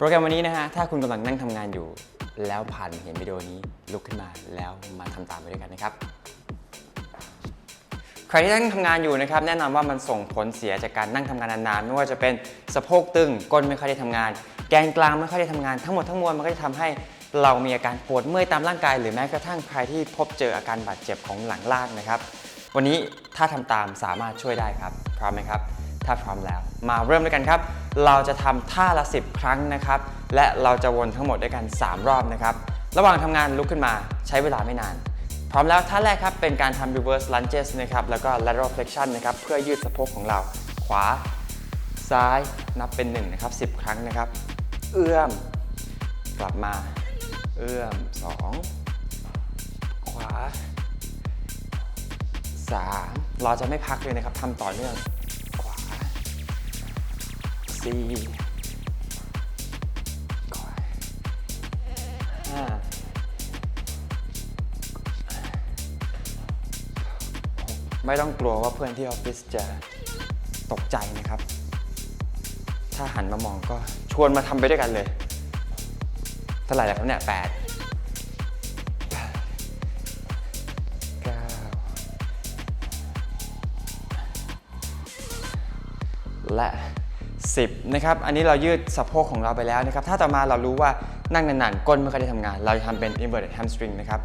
โปรแกรมวันนี้นะฮะ ถ้าคุณกำลังนั่งทำงานอยู่ แล้วผ่านเห็นวิดีโอนี้ลุกขึ้นมาแล้วมาทำตามไปด้วยกันนะครับ ใครที่นั่งทำงานอยู่นะครับ แน่นอนว่ามันส่งผลเสียจากการนั่งทำงานนานๆ ไม่ว่าจะเป็นสะโพกตึง ก้นไม่ค่อยได้ทำงาน แกนกลางไม่ค่อยได้ทำงาน ทั้งหมดทั้งมวลมันก็จะทำให้เรามีอาการปวดเมื่อยตามร่างกาย หรือแม้กระทั่งใครที่พบเจออาการบาดเจ็บของหลังล่างนะครับ วันนี้ถ้าทำตามสามารถช่วยได้ครับ พร้อมไหมครับ ถ้าพร้อมแล้ว มาเริ่มด้วยกันครับ เราจะทำท่าละ 10 ครั้งนะครับ และเราจะวนทั้งหมดด้วยกัน 3 รอบนะครับ ระหว่างทำงานลุกขึ้นมาใช้เวลาไม่นาน พร้อมแล้วท่าแรกครับ เป็นการทำ reverse lunges นะครับ แล้วก็ lateral flexion นะครับ เพื่อยืดสะโพกของเรา ขวา ซ้าย นับเป็น1นะครับ10 ครั้งนะครับ เอื้อม กลับมา เอื้อม 2 ขวา 3 เราจะไม่พักเลยนะครับทำต่อเนื่อง 4ขวา5ไม่ต้องกลัวว่าเพื่อนที่ออฟฟิศจะตกใจนะครับ ถ้าหันมามองก็ชวนมาทำไปด้วยกันเลยเท่าไหร่แล้วเนี่ยแปดเก้าและ 10นะครับ อันนี้เรายืดสะโพกของเราไปแล้วนะครับ ถ้าต่อมาเรารู้ว่านั่งนานๆ ก้นไม่ค่อยได้ทำงาน เราจะทำเป็น inverted hamstring นะครับ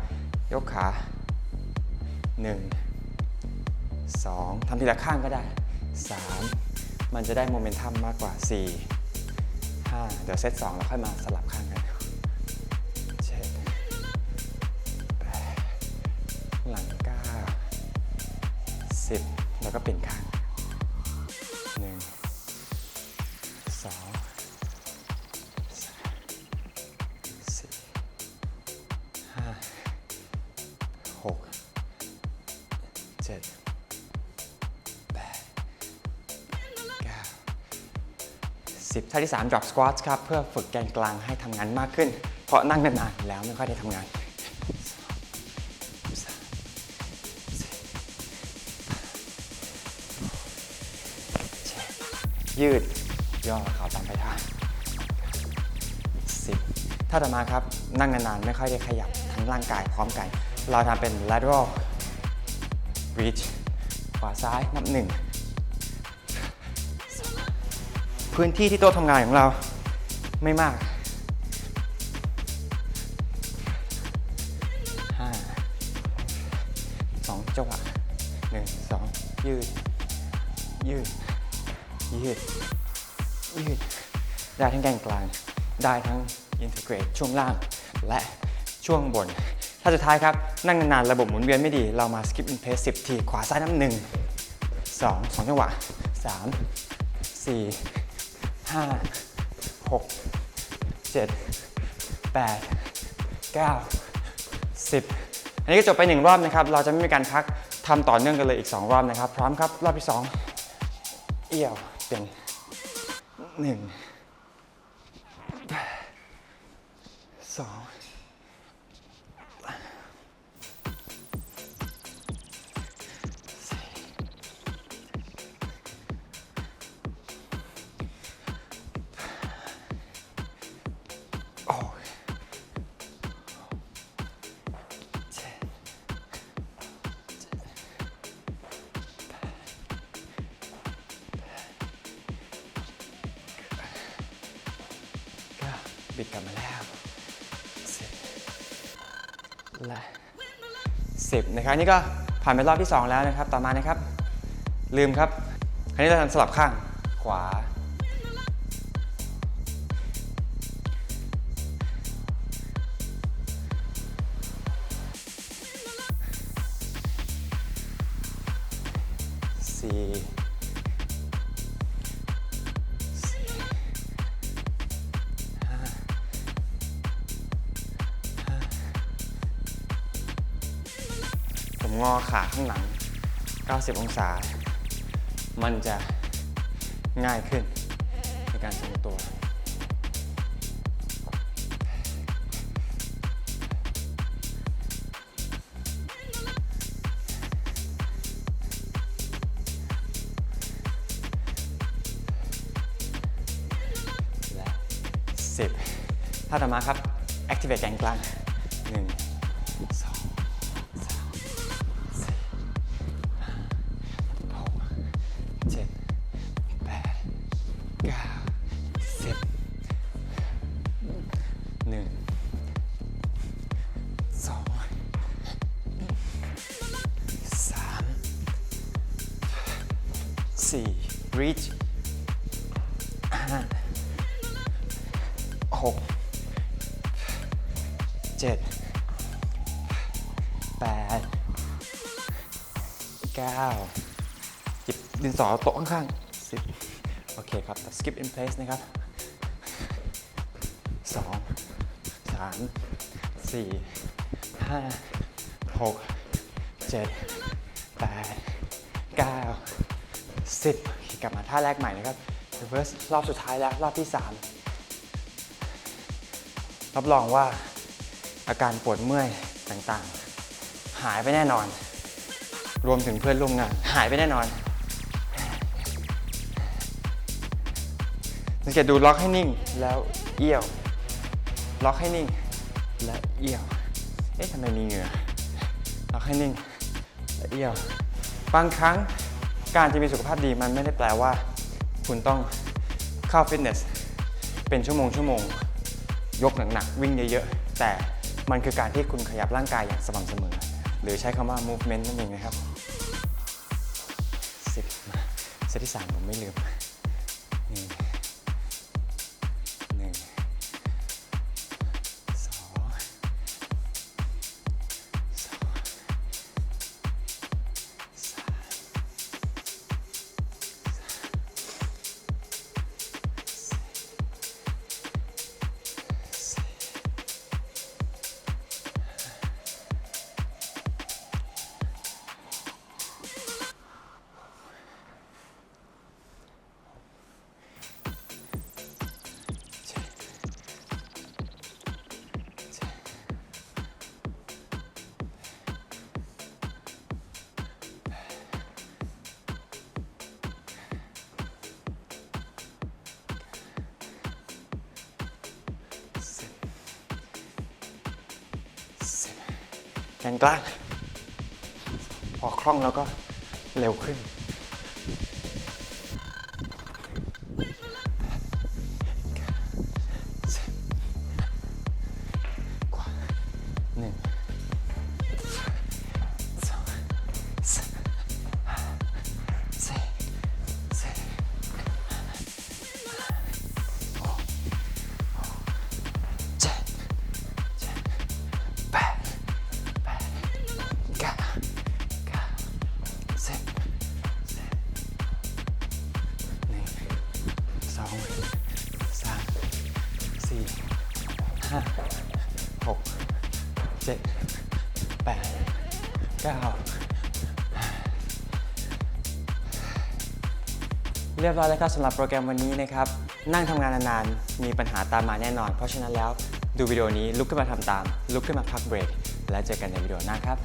ยกขา 1 2ทำทีละข้างก็ได้ 3 มันจะได้โมเมนตัมมากกว่า 4 5 เดี๋ยวเซต2แล้วค่อยมาสลับข้างกันเจ็ดแปดหลัง9 10 แล้วก็เปลี่ยนข้าง เจ็ดแปดเก้าสิบท่าที่ 3 drop squats ครับ เพื่อฝึกแกนกลางให้ทำงานมากขึ้น เพราะนั่งนานๆแล้วไม่ค่อยได้ทำงานยืดย่อเข่าตามไปท่าสิบท่าต่อมาครับนั่งนานๆ ไม่ค่อยได้ขยับทั้งร่างกายพร้อมกัน เราทำเป็น lateral reach ขวาซ้ายนับหนึ่งพื้นที่ที่โต๊ะทำงานของเราไม่มากห้าสองจังหวะหนึ่งสองยืด ยืด ยืด ยืด ได้ทั้งแกนกลาง ได้ทั้ง integrate ช่วงล่าง และช่วงบน ถ้าสุดท้ายครับ นั่งนานๆ ระบบหมุนเวียนไม่ดี เรามา skip in pace 10ที ขวาซ้ายน้ำหนึ่งสองสองจังหวะสามสี่ห้าหกเจ็ดแปดเก้าสิบอันนี้ก็จบไปหนึ่งรอบนะครับ เราจะไม่มีการพักทำต่อเนื่องกันเลยอีก2รอบนะครับ พร้อมครับ รอบที่2เอี่ยวเป็นหนึ่งสอง โอ้ยเจ็ดเจ็ดแปดเก้าบิดกลับมาแล้วสิบและสิบนะครับนี่ก็ผ่านไปรอบที่ 2 แล้วนะครับ ต่อมานะครับ ลืมครับ คราวนี้เราทำสลับข้างขวา สี่ผมงอขาข้างหลัง 90 องศา มันจะง่ายขึ้นในการทรงตัว ท่าต่อมาครับ activate แกนกลางหนึ่งสองสามสี่ห้าหกเจ็ดแปดเก้าสิบหนึ่งสองสามสี่ reach ห้าหก เจ็ดแปดเก้าหยิบดินสอโต๊ะข้างๆสิบโอเคครับ skip in place นะครับสองสามสี่ห้าหกเจ็ดแปดเก้าสิบกลับมาท่าแรกใหม่นะครับ reverse รอบสุดท้ายแล้ว รอบที่3รับรองว่า อาการปวดเมื่อยต่างๆ หายไปแน่นอน รวมถึงเพื่อนร่วมงาน หายไปแน่นอนสังเกตดูล็อกให้นิ่งแล้วเอี้ยว ล็อกให้นิ่ง และเอี้ยว เอ๊ะทำไมมีเหงื่อ ล็อกให้นิ่ง และเอี้ยว บางครั้งการจะมีสุขภาพดีมันไม่ได้แปลว่า คุณต้องเข้าฟิตเนส เป็นชั่วโมงชั่วโมง ยกหนักๆวิ่งเยอะๆแต่ มันคือการที่คุณขยับร่างกายอย่างสม่ำเสมอ หรือใช้คำว่า movement นั่นเองนะครับสิบเซตที่สามผมไม่ลืม แขนกลางพอคล่องแล้วก็เร็วขึ้น ห้าหกเจ็ดแปดเก้าเรียบร้อยแล้วครับสำหรับโปรแกรมวันนี้นะครับ นั่งทำงานนานๆ มีปัญหาตามมาแน่นอน เพราะฉะนั้นแล้วดูวิดีโอนี้ลุกขึ้นมาทำตาม ลุกขึ้นมาพักเบรก และเจอกันในวิดีโอหน้าครับ